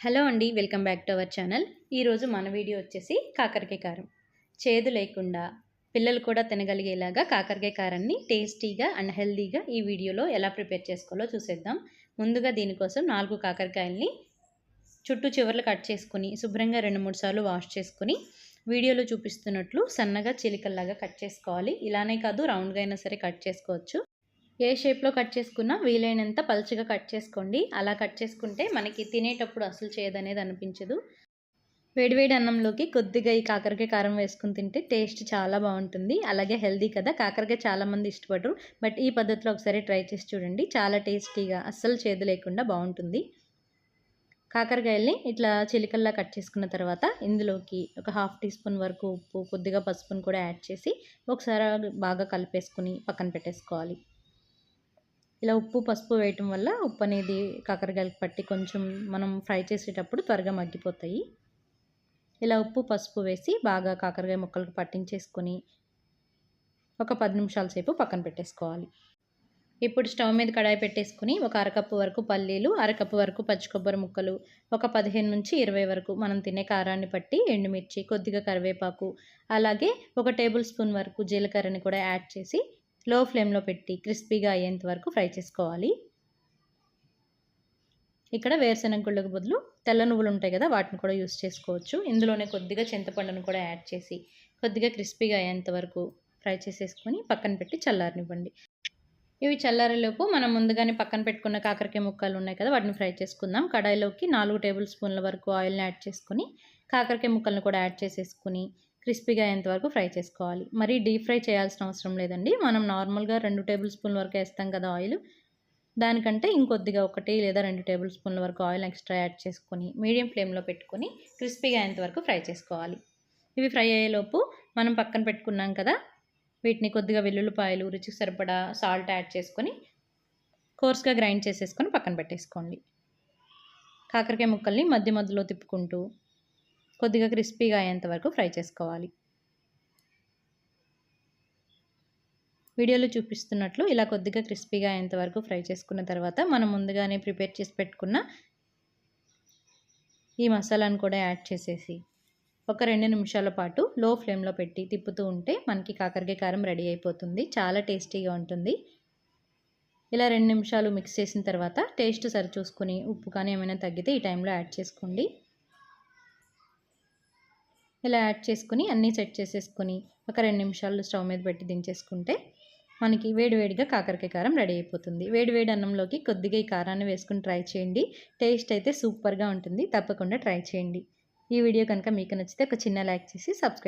Hello అండి welcome back to our channel. ఈరోజు మన వీడియో వచ్చేసి కాకరకాయ కారం. చేదు లేకుండా పిల్లలు కూడా తినగలిగేలాగా కాకరకాయ కారాన్ని టేస్టీగా అండ్ హెల్దీగా ఈ వీడియోలో ఎలా ప్రిపేర్ చేసుకోవాలో చూసేద్దాం. ముందుగా దీనికోసం నాలుగు కాకరకాయల్ని చుట్టూ చివర్లు కట్ చేసుకుని శుభ్రంగా రెండు మూడు సార్లు వాష్ చేసుకుని వీడియోలో చూపిస్తున్నట్లు సన్నగా చిలికల్లాగా కట్ చేసుకోవాలి. ఇలానే కాదు రౌండ్గా అయినా సరే కట్ చేసుకోవచ్చు. ఏ షేప్లో కట్ చేసుకున్నా వీలైనంత పలుచగా కట్ చేసుకోండి. అలా కట్ చేసుకుంటే మనకి తినేటప్పుడు అసలు చేయదనేది అనిపించదు. వేడివేడి అన్నంలోకి కొద్దిగా ఈ కాకరకాయ కారం వేసుకుని తింటే టేస్ట్ చాలా బాగుంటుంది. అలాగే హెల్దీ కదా. కాకరకాయ చాలామంది ఇష్టపడరు. బట్ ఈ పద్ధతిలో ఒకసారి ట్రై చేసి చూడండి. చాలా టేస్టీగా అస్సలు చేదు లేకుండా బాగుంటుంది. కాకరకాయల్ని ఇట్లా చిలికల్లా కట్ చేసుకున్న తర్వాత ఇందులోకి ఒక హాఫ్ టీ స్పూన్ వరకు ఉప్పు కొద్దిగా పసుపును కూడా యాడ్ చేసి ఒకసారి బాగా కలిపేసుకుని పక్కన పెట్టేసుకోవాలి. ఇలా ఉప్పు పసుపు వేయటం వల్ల ఉప్పు అనేది కాకరకాయలకు పట్టి కొంచెం మనం ఫ్రై చేసేటప్పుడు త్వరగా మగ్గిపోతాయి. ఇలా ఉప్పు పసుపు వేసి బాగా కాకరకాయ ముక్కలకు పట్టించేసుకొని ఒక పది నిమిషాల సేపు పక్కన పెట్టేసుకోవాలి. ఇప్పుడు స్టవ్ మీద కడాయి పెట్టేసుకుని ఒక అరకప్పు వరకు పల్లీలు అరకప్పు వరకు పచ్చి కొబ్బరి ముక్కలు ఒక పదిహేను నుంచి ఇరవై వరకు మనం తినే కారాన్ని బట్టి ఎండుమిర్చి కొద్దిగా కరివేపాకు అలాగే ఒక టేబుల్ స్పూన్ వరకు జీలకర్రని కూడా యాడ్ చేసి లో ఫ్లేమ్లో పెట్టి క్రిస్పీగా అయ్యేంత వరకు ఫ్రై చేసుకోవాలి. ఇక్కడ వేరుశెనగ గుళ్ళకు బదులు తెల్ల నువ్వులు ఉంటాయి కదా వాటిని కూడా యూస్ చేసుకోవచ్చు. ఇందులోనే కొద్దిగా చింతపండును కూడా యాడ్ చేసి కొద్దిగా క్రిస్పీగా అయ్యేంత వరకు ఫ్రై చేసేసుకొని పక్కన పెట్టి చల్లారనివ్వండి. ఇవి చల్లారేలోపు మనం ముందుగానే పక్కన పెట్టుకున్న కాకరకాయ ముక్కలు ఉన్నాయి కదా వాటిని ఫ్రై చేసుకుందాం. కడాయిలోకి నాలుగు టేబుల్ స్పూన్ల వరకు ఆయిల్ని యాడ్ చేసుకొని కాకరకాయ ముక్కలను కూడా యాడ్ చేసేసుకుని క్రిస్పీగా అయ్యేంత వరకు ఫ్రై చేసుకోవాలి. మరి డీప్ ఫ్రై చేయాల్సిన అవసరం లేదండి. మనం నార్మల్గా రెండు టేబుల్ స్పూన్ల వరకు వేస్తాం కదా ఆయిల్. దానికంటే ఇంకొద్దిగా ఒకటి లేదా రెండు టేబుల్ స్పూన్ల వరకు ఆయిల్ ఎక్స్ట్రా యాడ్ చేసుకొని మీడియం ఫ్లేమ్లో పెట్టుకొని క్రిస్పీగా అయ్యేంత వరకు ఫ్రై చేసుకోవాలి. ఇవి ఫ్రై అయ్యేలోపు మనం పక్కన పెట్టుకున్నాం కదా వీటిని కొద్దిగా వెల్లుల్లిపాయలు రుచికి సరిపడా సాల్ట్ యాడ్ చేసుకొని కోర్స్గా గ్రైండ్ చేసేసుకొని పక్కన పెట్టేసుకోండి. కాకరకాయ ముక్కల్ని మధ్య మధ్యలో తిప్పుకుంటూ కొద్దిగా క్రిస్పీగా అయ్యేంత వరకు ఫ్రై చేసుకోవాలి. వీడియోలో చూపిస్తున్నట్లు ఇలా కొద్దిగా క్రిస్పీగా అయ్యేంత వరకు ఫ్రై చేసుకున్న తర్వాత మనం ముందుగానే ప్రిపేర్ చేసి పెట్టుకున్న ఈ మసాలాను కూడా యాడ్ చేసేసి ఒక రెండు నిమిషాల పాటు లో ఫ్లేమ్లో పెట్టి తిప్పుతూ ఉంటే మనకి కాకరకాయ కారం రెడీ అయిపోతుంది. చాలా టేస్టీగా ఉంటుంది. ఇలా రెండు నిమిషాలు మిక్స్ చేసిన తర్వాత టేస్ట్ సరి చూసుకుని ఉప్పు కానీ ఏమైనా తగ్గితే ఈ టైంలో యాడ్ చేసుకోండి. ఇలా యాడ్ చేసుకుని అన్నీ సెట్ చేసేసుకొని ఒక రెండు నిమిషాలు స్టవ్ మీద పెట్టి దించేసుకుంటే మనకి వేడివేడిగా కాకరకాయ కారం రెడీ అయిపోతుంది. వేడివేడి అన్నంలోకి కొద్దిగా ఈ కారాన్ని వేసుకుని ట్రై చేయండి. టేస్ట్ అయితే సూపర్గా ఉంటుంది. తప్పకుండా ట్రై చేయండి. ఈ వీడియో కనుక మీకు నచ్చితే ఒక చిన్న లైక్ చేసి సబ్స్క్రైబ్